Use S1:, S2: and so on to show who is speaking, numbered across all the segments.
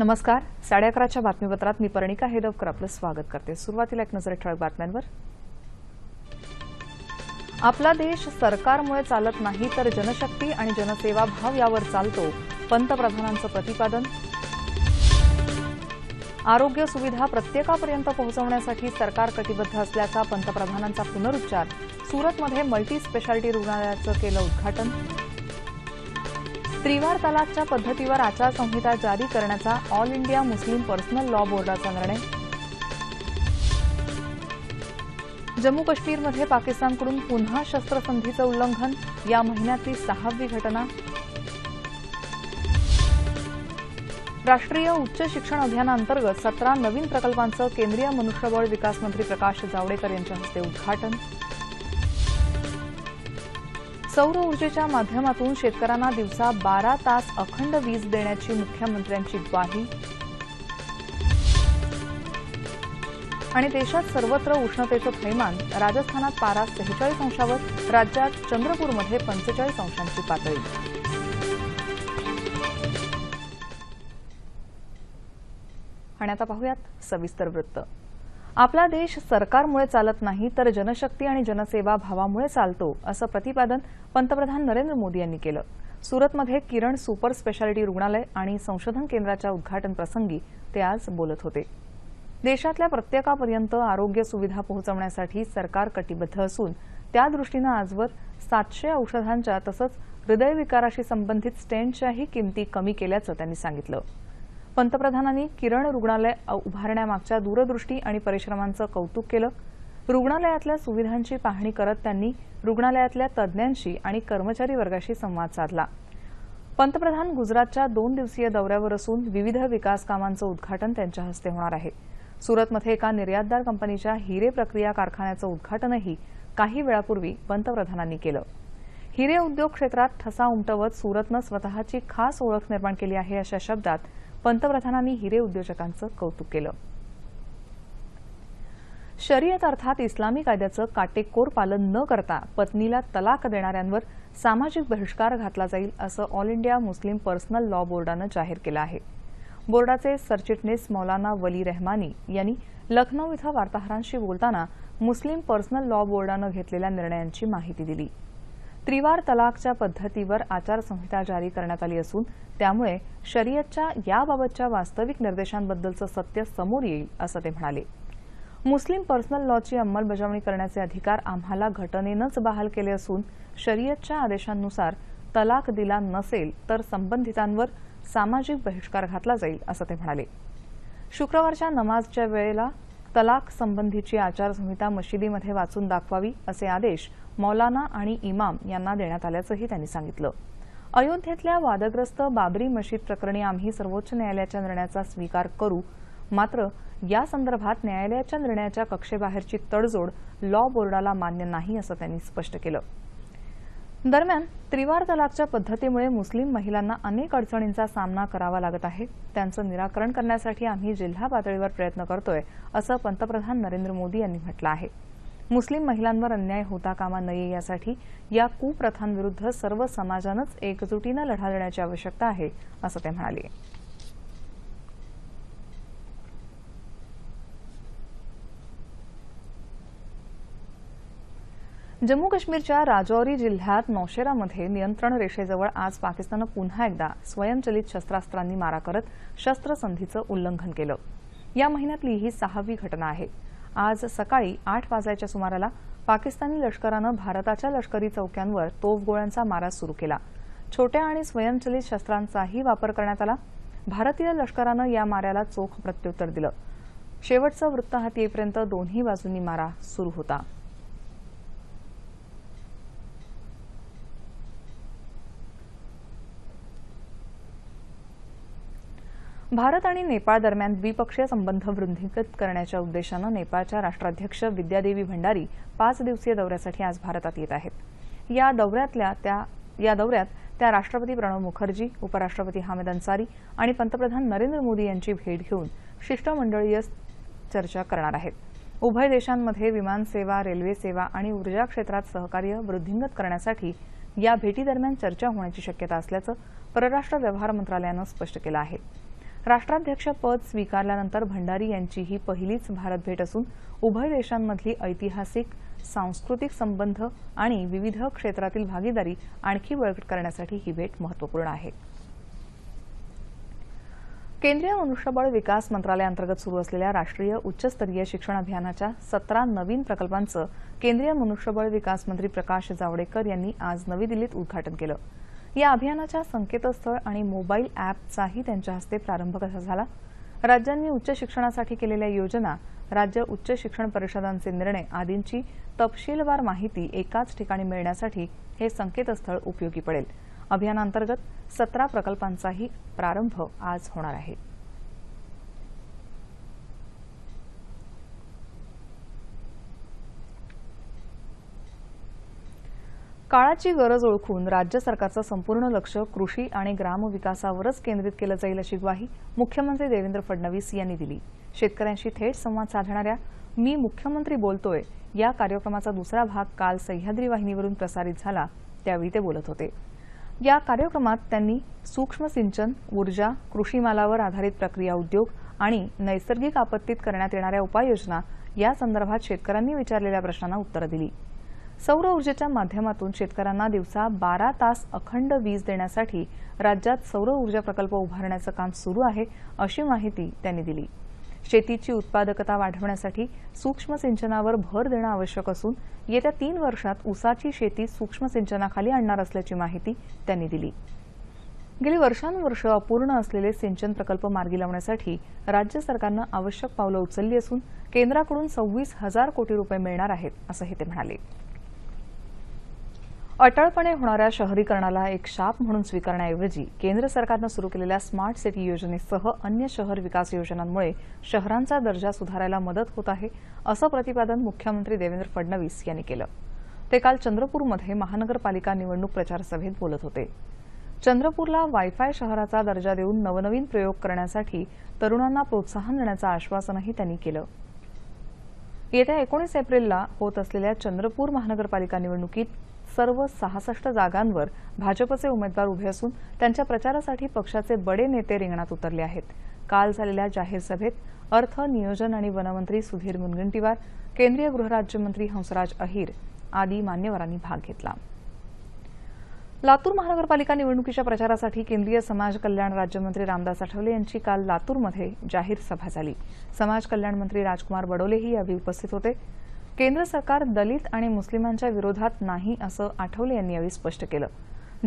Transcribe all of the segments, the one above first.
S1: नमस्कार. साडे अकराच्या बातमीपत्रात मी पर्णिका हेदवकर आपलं स्वागत करते. सुरुवातीला एक नजर ठळक बातम्यांवर. आपला देश सरकारमुळे चालत नाही तर जनशक्ती आणि जनसेवा भाव यावर चालतो पंतप्रधानांचं प्रतिपादन. आरोग्य सुविधा प्रत्येकापर्यंत पोहोचवण्यासाठी सरकार कटिबद्ध असल्याचा पंतप्रधानांचा पुनरुच्चार. सुरतमध्ये मल्टी स्पेशालिटी रुग्णालयाचं केलं उद्घाटन. त्रिवार तलाकच्या पद्धतीवर आचारसंहिता जारी करण्याचा all India Muslim personal law बोर्डाचा निर्णय. जम्मू काश्मीरमध्ये पाकिस्तानकडून पुन्हा शस्त्रसंधीचं उल्लंघन या महिन्यातली सहावी घटना. राष्ट्रीय उच्च शिक्षण अभियानाअंतर्गत सतरा नवीन प्रकल्पांचं केंद्रीय मनुष्यबळ विकास मंत्री प्रकाश जावडेकर यांच्या हस्ते उद्घाटन. सौर ऊर्जेच्या माध्यमातून शेतकऱ्यांना दिवसा बारा तास अखंड वीज देण्याची मुख्यमंत्र्यांची ग्वाही. आणि देशात सर्वत्र उष्णतेचं थैमान राजस्थानात पारा सेहेचाळीस अंशावर राज्यात चंद्रपूरमध्ये पंचेचाळीस अंशांची पातळी. आणि आता पाहूयात सविस्तर वृत्त. आपला देश सरकारमुळे चालत नाही तर जनशक्ती आणि जनसेवा भावामुळे चालतो असं प्रतिपादन पंतप्रधान नरेंद्र मोदी यांनी केलं. सुरतमध्ये किरण सुपर स्पेशालिटी रुग्णालय आणि संशोधन केंद्राच्या उद्घाटन प्रसंगी ते आज बोलत होते. देशातल्या प्रत्येकापर्यंत आरोग्य सुविधा पोहोचवण्यासाठी सरकार कटिबद्ध असून त्यादृष्टीनं आजवर सातशे औषधांच्या तसंच हृदयविकाराशी संबंधित स्टेंटच्याही किमती कमी केल्याचं त्यांनी सांगितलं. पंतप्रधानांनी किरण रुग्णालय उभारण्यामागच्या दूरदृष्टी आणि परिश्रमांचं कौतुक केलं. रुग्णालयातल्या सुविधांची पाहणी करत त्यांनी रुग्णालयातल्या तज्ज्ञांशी आणि कर्मचारी वर्गाशी संवाद साधला. पंतप्रधान गुजरातच्या दोन दिवसीय दौऱ्यावर असून विविध विकास कामांचं उद्घाटन त्यांच्या हस्ते होणार आहे. सुरतमध्ये एका निर्यातदार कंपनीच्या हिरे प्रक्रिया कारखान्याचं उद्घाटनही काही वेळापूर्वी पंतप्रधानांनी केलं. हिरे उद्योग क्षेत्रात ठसा उमटवत सुरतनं स्वतःची खास ओळख निर्माण केली आहे अशा शब्दात पंतप्रधानांनी हिरे उद्योजकांचं कौतुक केलं. शरीयत अर्थात इस्लामी कायद्याचं काटेकोर पालन न करता पत्नीला तलाक देणाऱ्यांवर सामाजिक बहिष्कार घातला जाईल असं all India Muslim personal law बोर्डानं जाहीर केलं आहे. बोर्डाचे सरचिटणीस मौलाना वली रहमानी यांनी लखनौ इथं वार्ताहरांशी बोलताना मुस्लिम पर्सनल लॉ बोर्डानं घेतलेल्या निर्णयांची माहिती दिली. त्रिवार तलाकच्या पद्धतीवर आचारसंहिता जारी करण्यात आली असून त्यामुळे शरीयतच्या याबाबतच्या वास्तविक निर्देशांबद्दलचं सत्य समोर येईल असं ते म्हणाले. मुस्लिम पर्सनल लॉची अंमलबजावणी करण्याचे अधिकार आम्हाला घटनेनंच बहाल केले असून शरीयतच्या आदेशांनुसार तलाक दिला नसेल तर संबंधितांवर सामाजिक बहिष्कार घातला जाईल असं ते म्हणाले. शुक्रवारच्या नमाजच्या वेळेला तलाक संबंधीची आचारसंहिता मशिदीमध्ये वाचून दाखवावी असे आदेश मौलाना आणि इमाम यांना देण्यात आल्याचंही त्यांनी सांगितलं. अयोध्येतल्या वादग्रस्त बाबरी मशीद प्रकरणी आम्ही सर्वोच्च न्यायालयाच्या निर्णयाचा स्वीकार करू. मात्र या संदर्भात न्यायालयाच्या निर्णयाच्या कक्षेबाहेरची तडजोड लॉ बोर्डाला मान्य नाही असं त्यांनी स्पष्ट केलं. दरम्यान त्रिवार तलाकच्या पद्धतीमुळे मुस्लिम महिलांना अनेक अडचणींचा सामना करावा लागत आहे. त्यांचं निराकरण करण्यासाठी आम्ही जिल्हा पातळीवर प्रयत्न करतोय असं पंतप्रधान नरेंद्र मोदी यांनी म्हटलं आहे. मुस्लिम महिलांवर अन्याय होता कामा नये यासाठी या कुप्रथांविरुद्ध सर्व समाजानंच एकजुटीनं लढा देण्याची आवश्यकता आहे असं ते म्हणाले. जम्मू काश्मीरच्या राजौरी जिल्ह्यात नौशेरामध्ये नियंत्रण रेषेजवळ आज पाकिस्ताननं पुन्हा एकदा स्वयंचलित शस्त्रास्त्रांनी मारा करत शस्त्रसंधीचं उल्लंघन केलं. या महिन्यातली ही सहावी घटना आहे. आज सकाळी आठ वाजायच्या सुमाराला पाकिस्तानी लष्करानं भारताच्या लष्करी चौक्यांवर तोफगोळ्यांचा मारा सुरू केला. छोट्या आणि स्वयंचलित शस्त्रांचाही वापर करण्यात आला. भारतीय लष्करानं या माऱ्याला चोख प्रत्युत्तर दिलं. शेवटचं वृत्त हाती येईपर्यंत दोन्ही बाजूंनी मारा सुरू होता. भारत आणि नेपाळ दरम्यान द्विपक्षीय संबंध वृद्धिंगत करण्याच्या उद्देशानं नेपाळच्या राष्ट्राध्यक्ष विद्यादेवी भंडारी पाच दिवसीय दौऱ्यासाठी आज भारतात येत आहेत. या दौऱ्यातल्या त्या या दौऱ्यात त्या राष्ट्रपती प्रणव मुखर्जी उपराष्ट्रपती हामिद अन्सारी आणि पंतप्रधान नरेंद्र मोदी यांची भेट घेऊन शिष्टमंडळीय चर्चा करणार आहेत. उभय देशांमध्ये विमानसेवा रेल्वे सेवा आणि ऊर्जा क्षेत्रात सहकार्य वृद्धिंगत करण्यासाठी या भेटीदरम्यान चर्चा होण्याची शक्यता असल्याचं परराष्ट्र व्यवहार मंत्रालयानं स्पष्ट केलं आहे. राष्ट्राध्यक्षपद स्वीकारल्यानंतर भंडारी यांची ही पहिलीच भारत भेट असून उभय देशांमधली ऐतिहासिक सांस्कृतिक संबंध आणि विविध क्षेत्रातील भागीदारी आणखी बळकट करण्यासाठी ही भेट महत्त्वपूर्ण आहे. केंद्रीय मनुष्यबळ विकास मंत्रालयाअंतर्गत सुरू असलेल्या राष्ट्रीय उच्चस्तरीय शिक्षण अभियानाच्या सतरा नवीन प्रकल्पांचं केंद्रीय मनुष्यबळ विकास मंत्री प्रकाश जावडेकर यांनी आज नवी दिल्लीत उद्घाटन केलं. या अभियानाच्या संकेतस्थळ आणि मोबाईल ॲपचाही त्यांच्या हस्ते प्रारंभ कसा झाला? राज्यांनी उच्च शिक्षणासाठी केलेल्या योजना राज्य उच्च शिक्षण परिषदांचे निर्णय आदींची तपशीलवार माहिती एकाच ठिकाणी मिळण्यासाठी हे संकेतस्थळ उपयोगी पडेल. अभियानांतर्गत सतरा प्रकल्पांचाही प्रारंभ आज होणार आहे. काळाची गरज ओळखून राज्य सरकारचं संपूर्ण लक्ष कृषी आणि ग्रामविकासावरच केंद्रित केलं जाईल अशी ग्वाही मुख्यमंत्री देवेंद्र फडणवीस यांनी दिली. शेतकऱ्यांशी थेट संवाद साधणाऱ्या मी मुख्यमंत्री बोलतोय या कार्यक्रमाचा दुसरा भाग काल सह्याद्री वाहिनीवरून प्रसारित झाला त्यावेळी ते बोलत होते. या कार्यक्रमात त्यांनी सूक्ष्म सिंचन ऊर्जा कृषीमालावर आधारित प्रक्रिया उद्योग आणि नैसर्गिक आपत्तीत करण्यात येणाऱ्या उपाययोजना या संदर्भात शेतकऱ्यांनी विचारलेल्या प्रश्नांना उत्तरं दिली. सौर ऊर्जेच्या माध्यमातून शेतकऱ्यांना दिवसा बारा तास अखंड वीज देण्यासाठी राज्यात सौर ऊर्जा प्रकल्प उभारण्याचं काम सुरू आहे अशी माहिती त्यांनी दिली. शेतीची उत्पादकता वाढवण्यासाठी सूक्ष्म सिंचनावर भर देणं आवश्यक असून येत्या तीन वर्षात ऊसाची शेती सूक्ष्म सिंचनाखाली आणणार असल्याची माहिती त्यांनी दिली. गेली वर्षानुवर्ष अपूर्ण असलेले सिंचन प्रकल्प मार्गी लावण्यासाठी राज्य सरकारनं आवश्यक पावलं उचलली असून केंद्राकडून सव्वीस हजार कोटी रुपये मिळणार आहेत असंही ते म्हणाले. अटळपणे होणाऱ्या शहरीकरणाला एक शाप म्हणून स्वीकारण्याऐवजी केंद्र सरकारनं सुरू केलेल्या स्मार्ट सिटी योजनेसह अन्य शहर विकास योजनांमुळे शहरांचा दर्जा सुधारायला मदत होत आहे असं प्रतिपादन मुख्यमंत्री देवेंद्र फडणवीस यांनी केलं. ते काल चंद्रपूरमध्ये महानगरपालिका निवडणूक प्रचार सभेत बोलत होते. चंद्रपूरला वायफाय शहराचा दर्जा देऊन नवनवीन प्रयोग करण्यासाठी तरुणांना प्रोत्साहन देण्याचं आश्वासनही त्यांनी केलं. येत्या एकोणीस एप्रिलला होत असलेल्या चंद्रपूर महानगरपालिका निवडणुकीत सर्व सहासष्ट जागांवर भाजपचे उमेदवार उभे असून त्यांच्या प्रचारासाठी पक्षाचे बडे नेते रिंगणात उतरले आहेत. काल झालेल्या जाहीर सभेत अर्थ नियोजन आणि वनमंत्री सुधीर मुनगंटीवार केंद्रीय गृहराज्यमंत्री हंसराज अहिर आदी मान्यवरांनी भाग घेतला. लातूर महानगरपालिका निवडणुकीच्या प्रचारासाठी केंद्रीय समाज कल्याण राज्यमंत्री रामदास आठवले यांची काल लातूरमध्ये जाहीर सभा झाली. समाज कल्याण मंत्री राजकुमार बडोलेही यावेळी उपस्थित होते. केंद्र सरकार दलित आणि मुस्लिमांच्या विरोधात नाही असं आठवले यांनी यावेळी स्पष्ट केलं.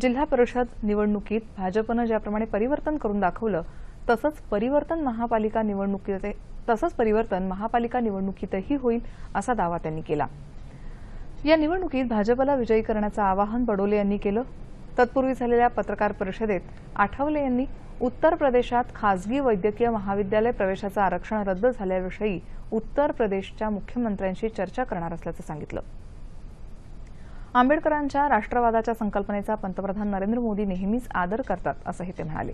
S1: जिल्हा परिषद निवडणुकीत भाजपनं ज्याप्रमाणे परिवर्तन करून दाखवलं तसंच परिवर्तन महापालिका निवडणुकीत तसंच परिवर्तन महापालिका निवडणुकीतही होईल असा दावा त्यांनी केला. या निवडणुकीत भाजपला विजयी करण्याचं आवाहन बडोले यांनी केलं. तत्पूर्वी झालेल्या पत्रकार परिषदेत आठवले यांनी उत्तर प्रदेशात खासगी वैद्यकीय महाविद्यालय प्रवेशाचं आरक्षण रद्द झाल्याविषयी उत्तर प्रदेशच्या मुख्यमंत्र्यांशी चर्चा करणार असल्याचं सांगितलं. आंबेडकरांच्या राष्ट्रवादाच्या संकल्पनेचा पंतप्रधान नरेंद्र मोदी नेहमीच आदर करतात असंही ते म्हणाले.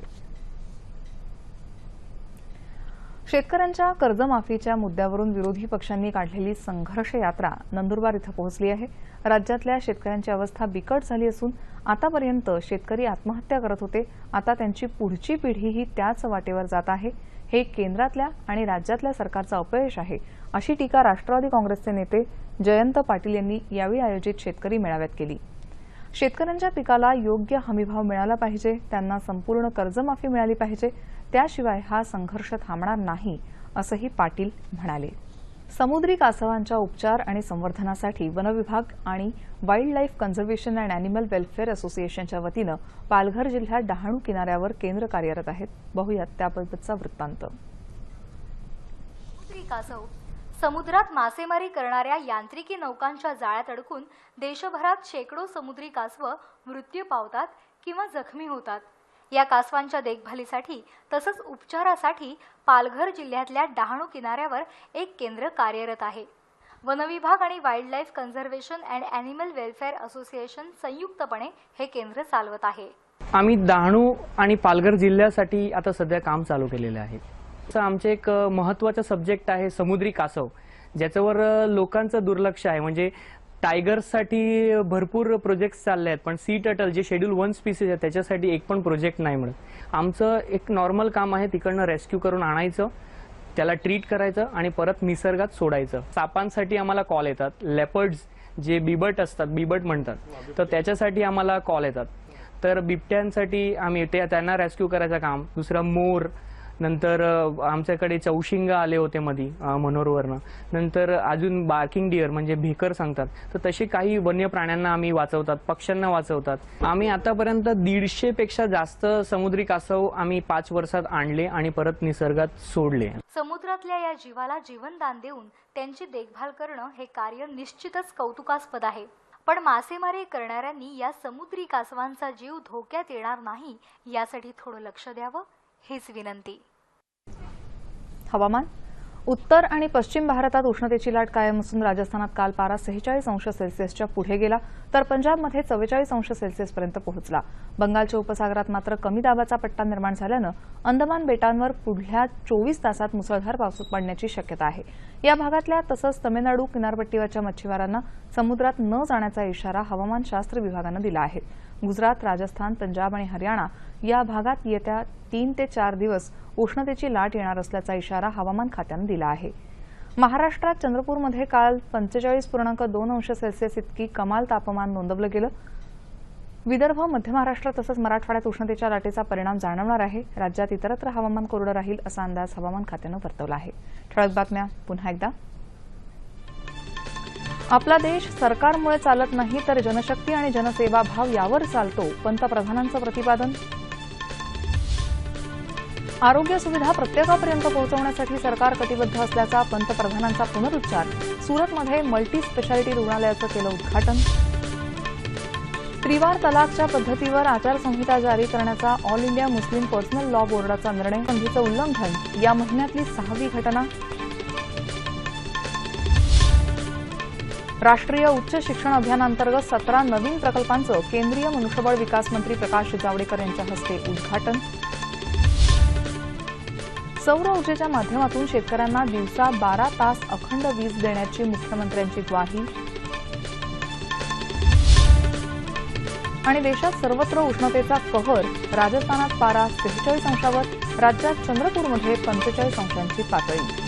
S1: शेतकऱ्यांच्या कर्जमाफीच्या मुद्द्यावरून विरोधी पक्षांनी काढलेली संघर्ष यात्रा नंदुरबार इथं पोहोचली आहे. राज्यातल्या शेतकऱ्यांची अवस्था बिकट झाली असून आतापर्यंत शेतकरी आत्महत्या करत होते. आता त्यांची पुढची पिढीही त्याच वाटेवर जात आहे. हे केंद्रातल्या आणि राज्यातल्या सरकारचं अपयश आहे अशी टीका राष्ट्रवादी काँग्रेसचे नेते जयंत पाटील यांनी यावेळी आयोजित शेतकरी मेळाव्यात केली. शेतकऱ्यांच्या पिकाला योग्य हमीभाव मिळाला पाहिजे त्यांना संपूर्ण कर्जमाफी मिळाली पाहिजे त्याशिवाय हा संघर्ष थांबणार नाही असंही पाटील म्हणाले. समुद्री कासवांच्या उपचार आणि संवर्धनासाठी वनविभाग आणि wildlife conservation and animal welfare असोसिएशनच्या वतीनं पालघर जिल्ह्यात डहाणू किनाऱ्यावर केंद्र कार्यरत आहेत. बहुयात त्याबाबतचा वृत्तांत.
S2: समुद्री कासव. समुद्रात मासेमारी करणाऱ्या यांत्रिकी नौकांच्या जाळ्यात अडकून देशभरात शेकडो समुद्री कासव मृत्यू पावतात किंवा जखमी होतात. या कासवांच्या देखभालीसाठी तसंच उपचारासाठी पालघर जिल्ह्यातल्या डहाणू किनाऱ्यावर एक केंद्र कार्यरत आहे. वनविभाग आणि wildlife conservation and animal welfare association संयुक्तपणे हे केंद्र चालवत आहे.
S3: आम्ही डहाणू आणि पालघर जिल्ह्यासाठी आता सध्या काम चालू केलेलं आहे. आमचे एक महत्त्वाचा महत्त्वाचं सब्जेक्ट आहे समुद्री कासव ज्याच्यावर लोकांचं दुर्लक्ष आहे. म्हणजे टायगर्ससाठी भरपूर प्रोजेक्ट्स चालले आहेत पण सी टटल जे शेड्यूल वन स्पीसीज आहे त्याच्यासाठी एक पण प्रोजेक्ट नाही मिळत. आमचं एक नॉर्मल काम आहे तिकडनं रेस्क्यू करून आणायचं त्याला ट्रीट करायचं आणि परत निसर्गात सोडायचं. सापांसाठी आम्हाला कॉल येतात. लेपर्ड्स जे बिबट असतात बिबट म्हणतात तर त्याच्यासाठी आम्हाला कॉल येतात. तर बिबट्यांसाठी आम्ही त्यांना रेस्क्यू करायचं काम. दुसरं मोर नंतर आमच्याकडे चौशिंग आले होते मधी मनोरवरनं. नंतर अजून बार्किंग डिअर म्हणजे भेकर सांगतात. तर तसे काही वन्य प्राण्यांना आम्ही वाचवतात पक्ष्यांना वाचवतात. आम्ही आतापर्यंत दीडशे पेक्षा जास्त समुद्री कासव आम्ही पाच वर्षात आणले आणि परत निसर्गात सोडले.
S2: समुद्रातल्या या जीवाला जीवनदान देऊन त्यांची देखभाल करणं हे कार्य निश्चितच कौतुकास्पद आहे. पण मासेमारी करणाऱ्यांनी या समुद्री कासवांचा जीव धोक्यात येणार नाही यासाठी थोडं लक्ष द्यावं हीच विनंती.
S1: हवामान? उत्तर आणि पश्चिम भारतात उष्णतेची लाट कायम असून राजस्थानात काल पारा सेहेचाळीस अंश सेल्सिअसच्या पुढे गेला तर पंजाबमध्ये चव्वेचाळीस अंश सेल्सिअसपर्यंत पोहोचला. बंगालच्या उपसागरात मात्र कमी दाबाचा पट्टा निर्माण झाल्यानं अंदमान बेटांवर पुढल्या चोवीस तासात मुसळधार पाऊस पडण्याची शक्यता आहे. या भागातल्या तसंच तमिळनाडू किनारपट्टीवरच्या मच्छीमारांना समुद्रात न जाण्याचा इशारा हवामानशास्त्र विभागानं दिला आहे. गुजरात राजस्थान पंजाब आणि हरियाणा या भागात येत्या तीन ते चार दिवस उष्णतेची लाट येणार असल्याचा इशारा हवामान खात्यानं दिला आहे. महाराष्ट्रात चंद्रपूरमध्ये काल पंचेचाळीस पूर्णांक दोन अंश सेल्सिअस इतकी कमाल तापमान नोंदवलं गेलं. विदर्भ मध्य महाराष्ट्र तसंच मराठवाड्यात उष्णतेच्या लाटेचा परिणाम जाणवणार आहे. राज्यात इतरत्र हवामान कोरडं राहील असा अंदाज हवामान खात्यानं वर्तवला आहे. ठळक बातम्या. पुन्हा एकदा. आपला देश सरकारमुळे चालत नाही तर जनशक्ती आणि जनसेवा भाव यावर चालतो. पंतप्रधानांचं प्रतिपादन. आरोग्य सुविधा प्रत्येकापर्यंत पोहोचवण्यासाठी सरकार कटिबद्ध असल्याचा पंतप्रधानांचा पुनरुच्चार. सुरतमध्ये मल्टी स्पेशालिटी रुग्णालयाचं केलं उद्घाटन. त्रिवार तलाकच्या पद्धतीवर आचारसंहिता जारी करण्याचा all India Muslim personal law बोर्डाचा निर्णय. संधीचं उल्लंघन. या महिन्यातली सहावी घटना. राष्ट्रीय उच्च शिक्षण अभियानांतर्गत सतरा नवीन प्रकल्पांचं केंद्रीय मनुष्यबळ विकास मंत्री प्रकाश जावडेकर यांच्या हस्ते उद्घाटन. सौर ऊर्जेच्या माध्यमातून शेतकऱ्यांना दिवसा बारा तास अखंड वीज देण्याची मुख्यमंत्र्यांची ग्वाही. आणि देशात सर्वत्र उष्णतेचा कहर राजस्थानात पारा सेहेचाळीस अंशावर राज्यात चंद्रपूरमध्ये पंचेचाळीस अंशांची पातळी.